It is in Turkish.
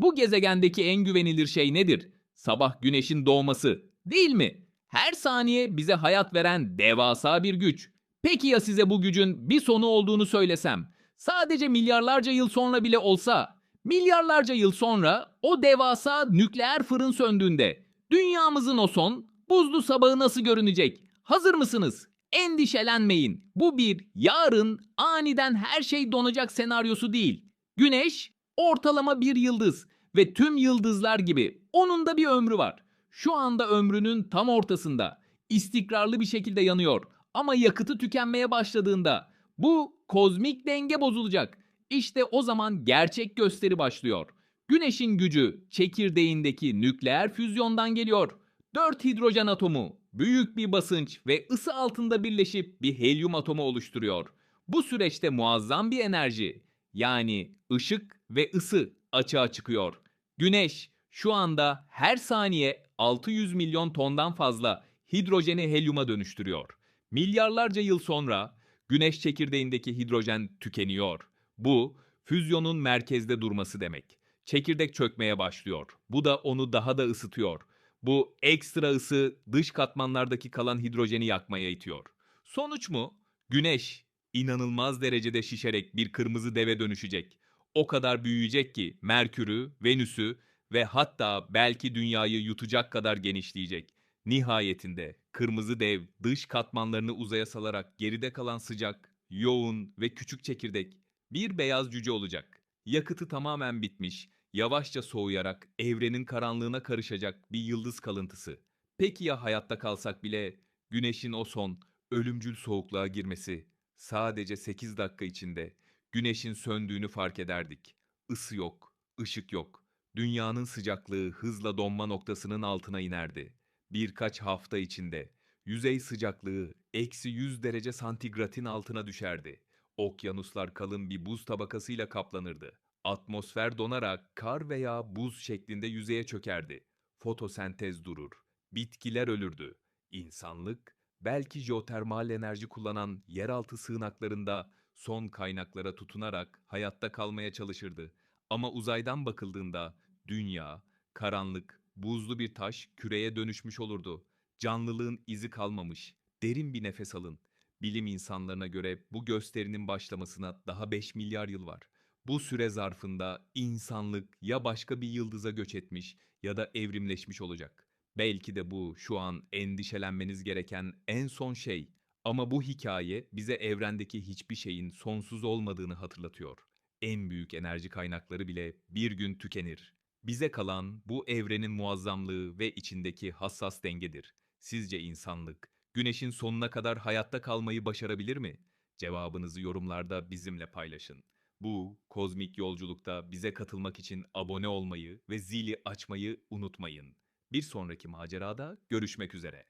Bu gezegendeki en güvenilir şey nedir? Sabah güneşin doğması, değil mi? Her saniye bize hayat veren devasa bir güç. Peki ya size bu gücün bir sonu olduğunu söylesem? Sadece milyarlarca yıl sonra bile olsa, milyarlarca yıl sonra o devasa nükleer fırın söndüğünde dünyamızın o son buzlu sabahı nasıl görünecek? Hazır mısınız? Endişelenmeyin. Bu bir yarın aniden her şey donacak senaryosu değil. Güneş ortalama bir yıldız ve tüm yıldızlar gibi onun da bir ömrü var. Şu anda ömrünün tam ortasında istikrarlı bir şekilde yanıyor ama yakıtı tükenmeye başladığında bu kozmik denge bozulacak. İşte o zaman gerçek gösteri başlıyor. Güneşin gücü çekirdeğindeki nükleer füzyondan geliyor. 4 hidrojen atomu büyük bir basınç ve ısı altında birleşip bir helyum atomu oluşturuyor. Bu süreçte muazzam bir enerji yani ışık ve ısı açığa çıkıyor. Güneş şu anda her saniye 600 milyon tondan fazla hidrojeni helyuma dönüştürüyor. Milyarlarca yıl sonra güneş çekirdeğindeki hidrojen tükeniyor. Bu füzyonun merkezde durması demek. Çekirdek çökmeye başlıyor. Bu da onu daha da ısıtıyor. Bu ekstra ısı dış katmanlardaki kalan hidrojeni yakmaya itiyor. Sonuç mu? Güneş inanılmaz derecede şişerek bir kırmızı deve dönüşecek. O kadar büyüyecek ki Merkür'ü, Venüs'ü ve hatta belki dünyayı yutacak kadar genişleyecek. Nihayetinde kırmızı dev dış katmanlarını uzaya salarak geride kalan sıcak, yoğun ve küçük çekirdek bir beyaz cüce olacak. Yakıtı tamamen bitmiş, yavaşça soğuyarak evrenin karanlığına karışacak bir yıldız kalıntısı. Peki ya hayatta kalsak bile güneşin o son ölümcül soğukluğa girmesi sadece 8 dakika içinde güneşin söndüğünü fark ederdik. Isı yok, ışık yok. Dünyanın sıcaklığı hızla donma noktasının altına inerdi. Birkaç hafta içinde yüzey sıcaklığı eksi 100 derece santigratın altına düşerdi. Okyanuslar kalın bir buz tabakasıyla kaplanırdı. Atmosfer donarak kar veya buz şeklinde yüzeye çökerdi. Fotosentez durur. Bitkiler ölürdü. İnsanlık belki jeotermal enerji kullanan yeraltı sığınaklarında son kaynaklara tutunarak hayatta kalmaya çalışırdı. Ama uzaydan bakıldığında dünya, karanlık, buzlu bir taş küreye dönüşmüş olurdu. Canlılığın izi kalmamış. Derin bir nefes alın. Bilim insanlarına göre bu gösterinin başlamasına daha 5 milyar yıl var. Bu süre zarfında insanlık ya başka bir yıldıza göç etmiş ya da evrimleşmiş olacak. Belki de bu şu an endişelenmeniz gereken en son şey. Ama bu hikaye bize evrendeki hiçbir şeyin sonsuz olmadığını hatırlatıyor. En büyük enerji kaynakları bile bir gün tükenir. Bize kalan bu evrenin muazzamlığı ve içindeki hassas dengedir. Sizce insanlık güneşin sonuna kadar hayatta kalmayı başarabilir mi? Cevabınızı yorumlarda bizimle paylaşın. Bu kozmik yolculukta bize katılmak için abone olmayı ve zili açmayı unutmayın. Bir sonraki macerada görüşmek üzere.